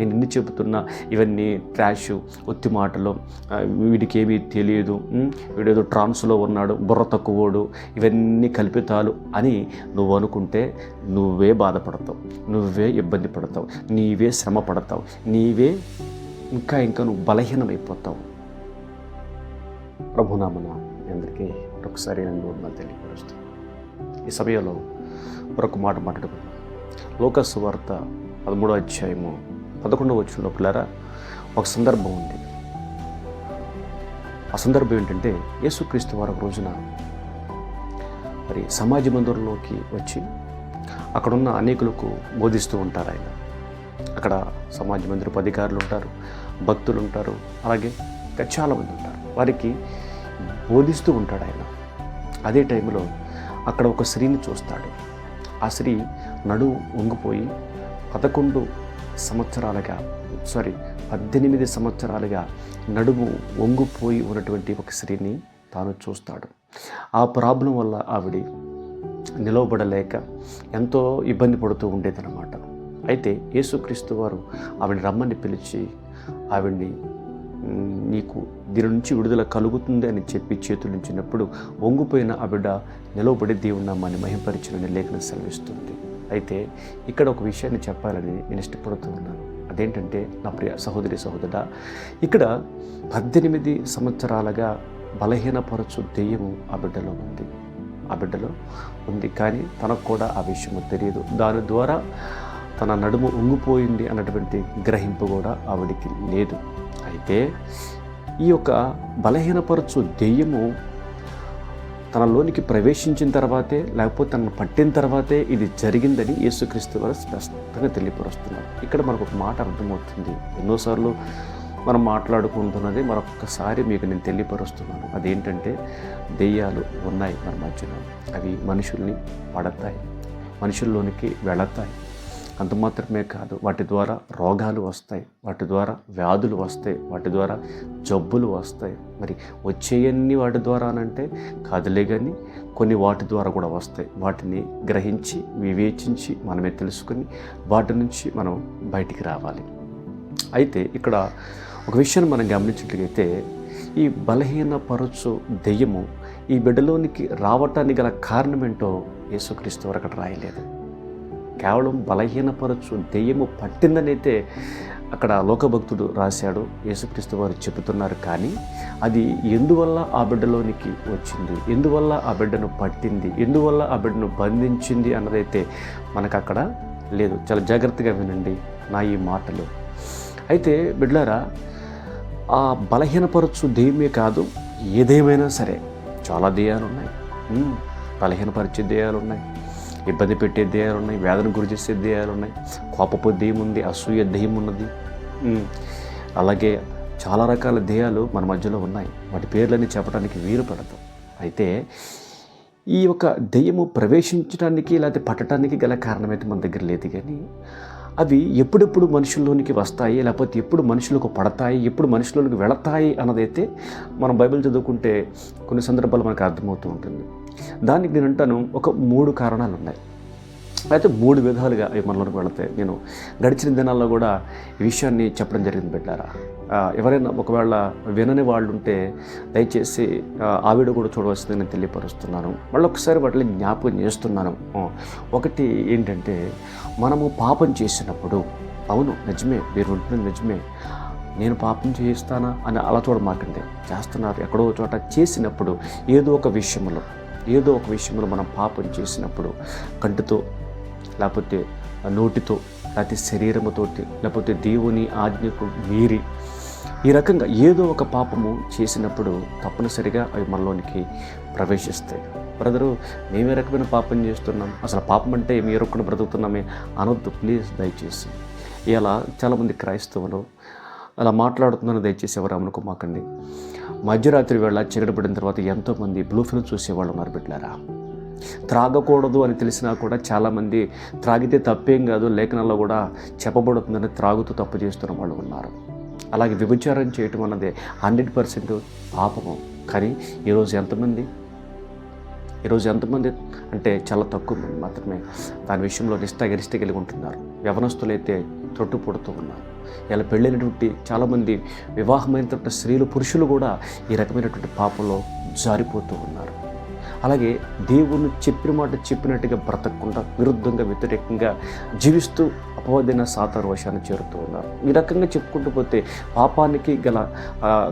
నేను ఎన్ని చెబుతున్నా ఇవన్నీ ట్రాష్ ఒత్తి మాటలు వీడికి ఏమీ తెలియదు వీడేదో ట్రాన్స్లో ఉన్నాడు బుర్ర తక్కువోడు ఇవన్నీ కల్పితాలు అని నువ్వు అనుకుంటే నువ్వే బాధపడతావు నువ్వే ఇబ్బంది పడతావు నీవే శ్రమ పడతావు నీవే ఇంకా ఇంకా నువ్వు బలహీనమైపోతావు. ప్రభునామన అందరికీ మరొకసారి నేను వందనాలు తెలియపరుస్తాను. ఈ సమయంలో మరొక మాట మాట్లాడుకుందాం. లోకస్ వార్త పదమూడో అధ్యాయము పదకొండవ వచ్చిన పిల్లరా ఒక సందర్భం ఉంది. ఆ సందర్భం ఏంటంటే యేసుక్రీస్తు వారు ఒక రోజున మరి సమాజ మందిరంలోకి వచ్చి అక్కడున్న అనేకులకు బోధిస్తూ ఉంటారు ఆయన. అక్కడ సమాజ మందిరపు అధికారులు ఉంటారు భక్తులు ఉంటారు అలాగే ఇంకా చాలామంది ఉంటారు. వారికి బోధిస్తూ ఉంటాడు ఆయన. అదే టైంలో అక్కడ ఒక స్త్రీని చూస్తాడు. ఆ స్త్రీ నడువు వంగిపోయి పదకొండు సంవత్సరాలుగా సారీ పద్దెనిమిది సంవత్సరాలుగా నడుము వంగుపోయి ఉన్నటువంటి ఒక స్త్రీని తాను చూస్తాడు. ఆ ప్రాబ్లం వల్ల ఆవిడ నిలవబడలేక ఎంతో ఇబ్బంది పడుతూ ఉండేదన్నమాట. అయితే యేసుక్రీస్తు వారు ఆవిడ రమ్మని పిలిచి ఆవిడ్ని నీకు దీని నుంచి విడుదల కలుగుతుంది అని చెప్పి చేతులు ఉంచినప్పుడు వంగిపోయిన ఆ బిడ్డ నిలవబడి దేవుని నామాన్ని మహింపరిచిన లేఖనం సెలవిస్తుంది. అయితే ఇక్కడ ఒక విషయాన్ని చెప్పాలని నేను ఇష్టపడుతూ ఉన్నాను. అదేంటంటే నా ప్రియ సహోదరి సహోదర ఇక్కడ పద్దెనిమిది సంవత్సరాలుగా బలహీనపరచు దెయ్యము ఆ బిడ్డలో ఉంది. ఆ బిడ్డలో ఉంది కానీ తనకు కూడా ఆ విషయము తెలియదు. దాని ద్వారా తన నడుము ఉంగిపోయింది అన్నటువంటి గ్రహింపు కూడా ఆవిడికి లేదు. అయితే ఈ యొక్క బలహీనపరచు దెయ్యము తనలోనికి ప్రవేశించిన తర్వాతే లేకపోతే తనను పట్టిన తర్వాతే ఇది జరిగిందని యేసుక్రీస్తు వారు స్పష్టంగా తెలియపరుస్తున్నారు. ఇక్కడ మనకు ఒక మాట అర్థమవుతుంది. ఎన్నోసార్లు మనం మాట్లాడుకుంటున్నది మరొకసారి మీకు నేను తెలియపరుస్తున్నాను. అదేంటంటే దెయ్యాలు ఉన్నాయి మన మధ్యలో. అవి మనుషుల్ని పడతాయి. మనుషుల్లోనికి వెళతాయి. అంత మాత్రమే కాదు వాటి ద్వారా రోగాలు వస్తాయి వాటి ద్వారా వ్యాధులు వస్తాయి వాటి ద్వారా జబ్బులు వస్తాయి. మరి వచ్చేయన్ని వాటి ద్వారా అనంటే కాదులే కానీ కొన్ని వాటి ద్వారా కూడా వస్తాయి. వాటిని గ్రహించి వివేచించి మనమే తెలుసుకుని వాటి నుంచి మనం బయటికి రావాలి. అయితే ఇక్కడ ఒక విషయాన్ని మనం గమనించినట్లయితే ఈ బలహీనపరచు దెయ్యము ఈ బిడ్డలోనికి రావటానికి గల కారణమేంటో యేసుక్రీస్తు వరకు రాయలేదు. కేవలం బలహీనపరచు దెయ్యము పట్టిందనైతే అక్కడ లోకభక్తుడు రాశాడు. యేసుక్రీస్తు వారు చెబుతున్నారు కానీ అది ఎందువల్ల ఆ బిడ్డలోనికి వచ్చింది? ఎందువల్ల ఆ బిడ్డను పట్టింది? ఎందువల్ల ఆ బిడ్డను బంధించింది అన్నదైతే మనకు అక్కడ లేదు. చాలా జాగ్రత్తగా వినండి నా ఈ మాటలు. అయితే బిడ్లారా ఆ బలహీనపరచు దెయ్యమే కాదు ఏదేమైనా సరే చాలా దెయ్యాలు ఉన్నాయి బలహీనపరిచే దెయ్యాలు ఉన్నాయి ఇబ్బంది పెట్టే దెయ్యాలు ఉన్నాయి వేదన గురి చేసే దెయ్యాలు ఉన్నాయి కోపపు దెయ్యం ఉంది అసూయ దెయ్యం ఉన్నది. అలాగే చాలా రకాల దెయ్యాలు మన మధ్యలో ఉన్నాయి. వాటి పేర్లన్నీ చెప్పడానికి వీలు పడతాం అయితే ఈ యొక్క దెయ్యము ప్రవేశించడానికి లేకపోతే పట్టడానికి గల కారణమైతే మన దగ్గర లేదు కానీ అవి ఎప్పుడెప్పుడు మనుషుల్లోనికి వస్తాయి లేకపోతే ఎప్పుడు మనుషులకు పడతాయి ఎప్పుడు మనుషుల్లోనికి వెళతాయి అన్నదైతే మనం బైబిల్ చదువుకుంటే కొన్ని సందర్భాలు మనకు అర్థమవుతూ ఉంటుంది. దానికి నేను అంటాను ఒక మూడు కారణాలు ఉన్నాయి. అయితే మూడు విధాలుగా అవి మనలోకి వెళతాయి నేను గడిచిన దినాల్లో కూడా ఈ విషయాన్ని చెప్పడం జరిగింది బిడ్డారా. ఎవరైనా ఒకవేళ వినని వాళ్ళు ఉంటే దయచేసి ఆవిడ కూడా చూడవలసింది నేను తెలియపరుస్తున్నాను. మళ్ళీ ఒకసారి వాటిని జ్ఞాపకం చేస్తున్నాను. ఒకటి ఏంటంటే మనము పాపం చేసినప్పుడు అవును నిజమే మీరు ఉంటుంది నిజమే నేను పాపం చేయిస్తానా అని అలా చూడమాకండి చేస్తున్నారు ఎక్కడో చోట చేసినప్పుడు ఏదో ఒక విషయంలో. ఏదో ఒక విషయంలో మనం పాపం చేసినప్పుడు కంటితో లేకపోతే నోటితో లేకపోతే శరీరముతోటి లేకపోతే దేవుని ఆజ్ఞకు మీరి ఈ రకంగా ఏదో ఒక పాపము చేసినప్పుడు తప్పనిసరిగా అవి మనలోనికి ప్రవేశిస్తాయి. బ్రదరు మేమే రకమైన పాపం చేస్తున్నాం? అసలు పాపం అంటే ఏమి ఎరుక్కుని బ్రతుకుతున్నామే అనొద్దు. ప్లీజ్ దయచేసి. ఇలా చాలామంది క్రైస్తవులు అలా మాట్లాడుతున్నాను దయచేసి ఎవరు అనుకోమాకండి మధ్యరాత్రి వేళ చీకటి పడిన తర్వాత ఎంతోమంది బ్లూ ఫిల్మ్ చూసేవాళ్ళు ఉన్నారు బిడ్డారా త్రాగకూడదు అని తెలిసినా కూడా చాలామంది త్రాగితే తప్పేం కాదు లేఖనాల్లో కూడా చెప్పబడుతుందని త్రాగుతూ తప్పు చేస్తున్న వాళ్ళు ఉన్నారు. అలాగే విభచారం చేయటం అన్నది హండ్రెడ్ పర్సెంట్ పాపము. కానీ ఈరోజు ఎంతమంది? ఈరోజు ఎంతమంది? అంటే చాలా తక్కువ మంది మాత్రమే. దాని విషయంలో నిష్ఠ గరిష్ట కలిగి ఉంటున్నారు. యవనస్తులైతే తొట్టుపడుతూ ఉన్నారు. ఇలా పెళ్ళైనటువంటి చాలామంది వివాహమైనటువంటి స్త్రీలు పురుషులు కూడా ఈ రకమైనటువంటి పాపంలో జారిపోతూ ఉన్నారు. అలాగే దేవుని చెప్పిన మాట చెప్పినట్టుగా బ్రతకకుండా విరుద్ధంగా వ్యతిరేకంగా జీవిస్తూ అపవాదైన సాతారు వశాన్ని చేరుతూ ఉన్నారు. ఈ రకంగా చెప్పుకుంటూ పోతే పాపానికి గల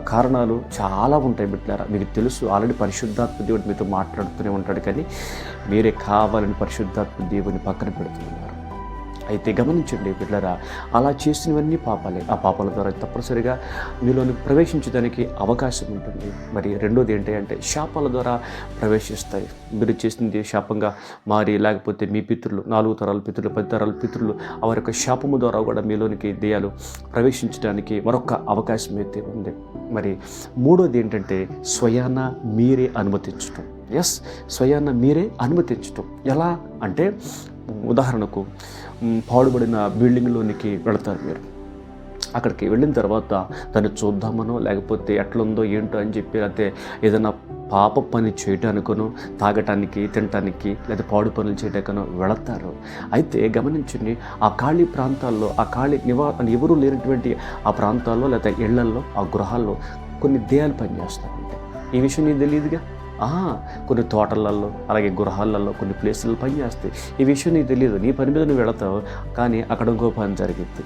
కారణాలు చాలా ఉంటాయి బిడ్డారా. మీకు తెలుసు ఆల్రెడీ పరిశుద్ధాత్మ దేవుడు మీతో మాట్లాడుతూనే ఉంటాడు కానీ మీరే కావాలని పరిశుద్ధాత్మ దేవుని పక్కన పెడుతున్నారు అయితే గమనించండి బిడ్డరా అలా చేసినవన్నీ పాపాలే. ఆ పాపాల ద్వారా తప్పనిసరిగా మీలోని ప్రవేశించడానికి అవకాశం ఉంటుంది. మరి రెండోది ఏంటి అంటే శాపాల ద్వారా ప్రవేశిస్తాయి. మీరు చేసింది శాపంగా మారి లేకపోతే మీ పితృలు నాలుగు తరాల పితృలు పది తరాల పితృలు వారి యొక్క శాపము ద్వారా కూడా మీలోనికి దెయ్యాలు ప్రవేశించడానికి మరొక అవకాశం అయితే ఉంది. మరి మూడోది ఏంటంటే స్వయాన మీరే అనుమతించటం. ఎస్ స్వయాన మీరే అనుమతించటం. ఎలా అంటే ఉదాహరణకు పాడుబడిన బిల్డింగ్లోనికి వెళతారు మీరు. అక్కడికి వెళ్ళిన తర్వాత దాన్ని చూద్దామనో లేకపోతే ఎట్లుందో ఏంటో అని చెప్పి అయితే ఏదైనా పాప పని చేయటానికనో తాగటానికి తినటానికి లేదా పాడు పనులు చేయటానికనో వెళతారు. అయితే గమనించండి ఆ ఖాళీ ప్రాంతాల్లో ఆ ఖాళీ నివా ఎవరు లేనటువంటి ఆ ప్రాంతాల్లో లేదా ఇళ్ళల్లో ఆ గృహాల్లో కొన్ని దేయాలు పనిచేస్తారంటే ఈ విషయం నీకు తెలియదుగా? కొన్ని తోటలలో అలాగే గృహాలలో కొన్ని ప్లేసులు పనిచేస్తాయి ఈ విషయం నీకు తెలియదు నీ పని మీద నువ్వు వెళతావు కానీ అక్కడ ఇంకో పని జరిగింది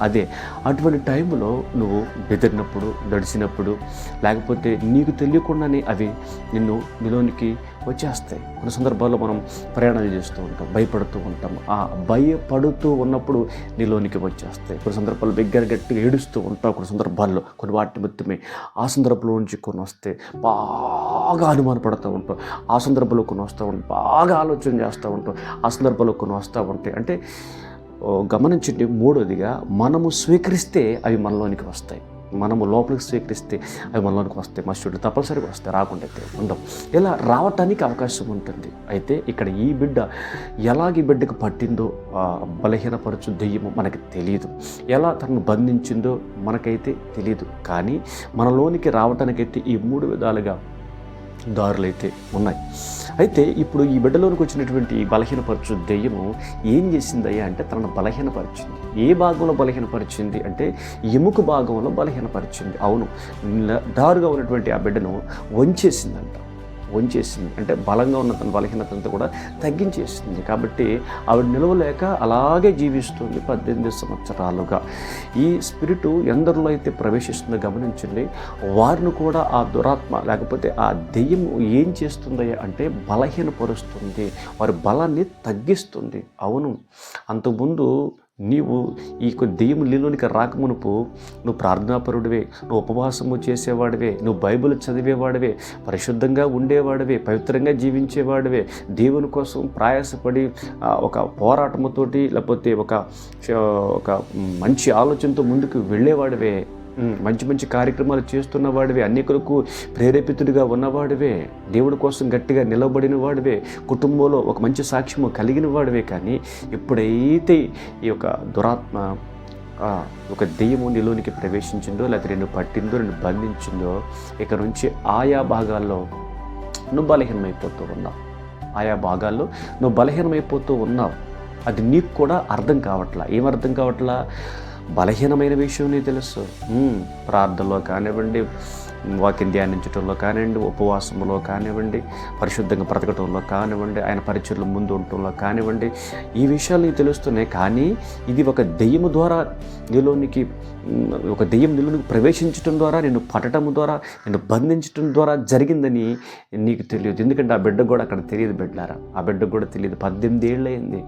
అదే. అటువంటి టైంలో నువ్వు బెదిరినప్పుడు దడిచినప్పుడు లేకపోతే నీకు తెలియకుండానే అవి నిన్ను నిలోనికి వచ్చేస్తాయి. కొన్ని సందర్భాల్లో మనం ప్రయాణాలు చేస్తూ ఉంటాం భయపడుతూ ఉంటాం. ఆ భయపడుతూ ఉన్నప్పుడు నీలోనికి వచ్చేస్తాయి. కొన్ని సందర్భాల్లో దగ్గర గట్టిగా ఏడుస్తూ ఉంటాం. కొన్ని సందర్భాల్లో కొన్ని వాటి మొత్తమే ఆ సందర్భంలో నుంచి కొన్ని వస్తే బాగా అనుమానపడుతూ ఉంటాం. ఆ సందర్భంలో కొన్ని వస్తూ ఉంటాం బాగా ఆలోచన చేస్తూ ఉంటాం. ఆ సందర్భంలో కొన్ని వస్తూ ఉంటాయి అంటే గమనించండి మూడోదిగా మనము స్వీకరిస్తే అవి మనలోనికి వస్తాయి. మనము లోపలికి స్వీకరిస్తే అవి మనలోనికి వస్తాయి. మనుషుడు తప్పనిసరిగా వస్తాయి రాకుండా అయితే ఉండవు. ఇలా రావటానికి అవకాశం ఉంటుంది. అయితే ఇక్కడ ఈ బిడ్డ ఎలాగ ఈ బిడ్డకు పట్టిందో బలహీనపరచు దెయ్యము మనకి తెలియదు ఎలా తనను బంధించిందో మనకైతే తెలియదు కానీ మనలోనికి రావటానికైతే ఈ మూడు విధాలుగా దారులు అయితే ఉన్నాయి. అయితే ఇప్పుడు ఈ బిడ్డలోనికి వచ్చినటువంటి బలహీనపరచు దెయ్యము ఏం చేసిందయ్యా అంటే తనను బలహీనపరిచింది. ఏ భాగంలో బలహీనపరిచింది అంటే ఎముక భాగంలో బలహీనపరిచింది. అవును దారుగా ఉన్నటువంటి ఆ బిడ్డను వంచేసిందంట. వంచేసింది. అంటే బలంగా ఉన్న తన బలహీనతంతా కూడా తగ్గించేసింది. కాబట్టి ఆవిడ నిలవలేక అలాగే జీవిస్తుంది పద్దెనిమిది సంవత్సరాలుగా. ఈ స్పిరిట్ ఎందరిలో అయితే ప్రవేశిస్తుందో గమనించండి. వారిని కూడా ఆ దురాత్మ లేకపోతే ఆ దెయ్యం ఏం చేస్తుంది అంటే బలహీనపరుస్తుంది. వారి బలాన్ని తగ్గిస్తుంది. అవును. అంతకుముందు నీవు ఈ యొక్క దెయ్యం నీలోనికి రాకమునుపు నువ్వు ప్రార్థనాపరుడివే నువ్వు ఉపవాసము చేసేవాడివే నువ్వు బైబిల్ చదివేవాడివే పరిశుద్ధంగా ఉండేవాడివే పవిత్రంగా జీవించేవాడివే దేవుని కోసం ప్రయాసపడి ఒక పోరాటముతోటి లేకపోతే ఒక ఒక మంచి ఆలోచనతో ముందుకు వెళ్ళేవాడివే. మంచి మంచి కార్యక్రమాలు చేస్తున్న వాడివే అనేకులకు ప్రేరేపితుడిగా ఉన్నవాడివే దేవుడి కోసం గట్టిగా నిలబడిన వాడివే కుటుంబంలో ఒక మంచి సాక్ష్యము కలిగిన వాడివే కానీ ఎప్పుడైతే ఈ యొక్క దురాత్మ ఒక దెయ్యము నిలోనికి ప్రవేశించిందో లేకపోతే నిన్ను పట్టిందో నిన్ను బంధించిందో ఇక నుంచి ఆయా భాగాల్లో నువ్వు బలహీనమైపోతూ ఉన్నావు. ఆయా భాగాల్లో నువ్వు బలహీనమైపోతూ ఉన్నావు. అది నీకు కూడా అర్థం కావట్లా? ఏం అర్థం కావట్లా? బలహీనమైన విషయం నీకు తెలుసు. ప్రార్థనలో కానివ్వండి వాక్యం ధ్యానించడంలో కానివ్వండి ఉపవాసంలో కానివ్వండి పరిశుద్ధంగా బ్రతకటంలో కానివ్వండి ఆయన పరిచయలు ముందు ఉండటంలో కానివ్వండి ఈ విషయాలు నీకు తెలుస్తున్నాయి. కానీ ఇది ఒక దెయ్యము ద్వారా నీలోనికి ఒక దెయ్యం నీలోనికి ప్రవేశించడం ద్వారా నిన్ను పట్టడం ద్వారా నిన్ను బంధించడం ద్వారా జరిగిందని నీకు తెలియదు. ఎందుకంటే ఆ బిడ్డ కూడా అక్కడ తెలియదు బిడ్డారా ఆ బిడ్డకు కూడా తెలియదు. పద్దెనిమిది ఏళ్ళు అయింది.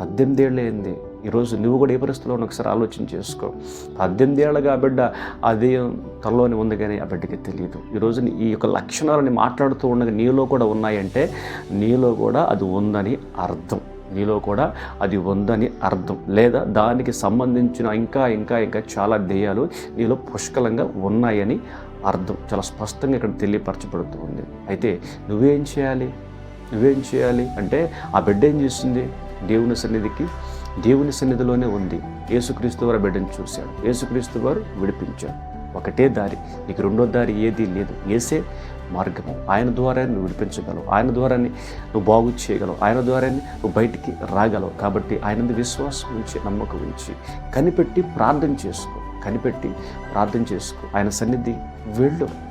పద్దెనిమిది ఏళ్ళు అయింది. ఈరోజు నువ్వు కూడా ఏ పరిస్థితిలో ఒకసారి ఆలోచన చేసుకో. పద్దెనిమిది ఏళ్ళగా ఆ బిడ్డ అదే తనలోనే ఉంది కానీ ఆ బిడ్డకి తెలియదు ఈరోజు ఈ యొక్క లక్షణాలని మాట్లాడుతూ ఉండగా నీలో కూడా ఉన్నాయంటే నీలో కూడా అది ఉందని అర్థం. నీలో కూడా అది ఉందని అర్థం. లేదా దానికి సంబంధించిన ఇంకా ఇంకా ఇంకా చాలా దెయ్యాలు నీలో పుష్కలంగా ఉన్నాయని అర్థం. చాలా స్పష్టంగా ఇక్కడ తెలియపరచబడుతూ ఉంది. అయితే నువ్వేం చేయాలి? నువ్వేం చేయాలి? అంటే ఆ బిడ్డ ఏం చేసింది దేవుని సన్నిధికి దేవుని సన్నిధిలోనే ఉంది. యేసుక్రీస్తు వారు బిడ్డను చూశాడు. యేసుక్రీస్తు వారు విడిపించాడు ఒకటే దారి. నీకు రెండో దారి ఏది లేదు. ఏసే మార్గము. ఆయన ద్వారా నువ్వు విడిపించగలవు. ఆయన ద్వారానే నువ్వు బాగు చేయగలవు. ఆయన ద్వారానే నువ్వు బయటికి రాగలవు. కాబట్టి ఆయన విశ్వాసం ఉంచి నమ్మకం ఉంచి కనిపెట్టి ప్రార్థన చేసుకో. కనిపెట్టి ప్రార్థన చేసుకో. ఆయన సన్నిధి వెళ్ళు.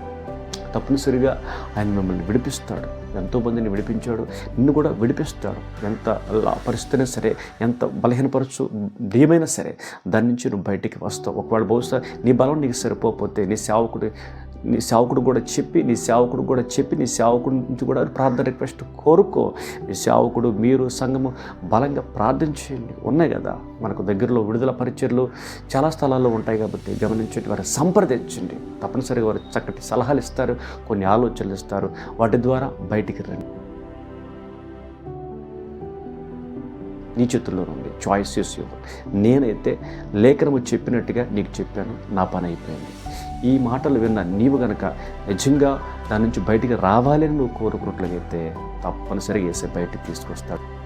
తప్పనిసరిగా ఆయన మిమ్మల్ని విడిపిస్తాడు. ఎంతోమందిని విడిపించాడు. నిన్ను కూడా విడిపిస్తాడు. ఎంత పరిస్థితి అయినా సరే ఎంత బలహీనపరచు ఏమైనా సరే దాని నుంచి నువ్వు బయటికి వస్తావు. ఒకవేళ బహుశా నీ బలం నీకు సరిపోతే నీ సేవకుడు నీ సేవకుడు కూడా చెప్పి నీ సేవకుడు కూడా చెప్పి నీ సేవకుడి నుంచి కూడా ప్రార్థన రిక్వెస్ట్ కోరుకో. నీ సేవకుడు మీరు సంఘము బలంగా ప్రార్థించండి ఉన్నాయి కదా మనకు దగ్గరలో విడుదల పరిచయలు చాలా స్థలాల్లో ఉంటాయి కాబట్టి గమనించండి వారు సంప్రదించండి. తప్పనిసరిగా వారు చక్కటి సలహాలు ఇస్తారు కొన్ని ఆలోచనలు ఇస్తారు. వాటి ద్వారా బయటికి రండి. నీ చేతుల్లో నుండి చాయిస్ చేసి నేనైతే లేఖనము చెప్పినట్టుగా నీకు చెప్పాను. నా పని అయిపోయింది. ఈ మాటలు విన్న నీవు గనక నిజంగా దాని నుంచి బయటికి రావాలని నువ్వు కోరుకున్నట్లయితే తప్పనిసరిగా వేసే బయటికి తీసుకొస్తాడు.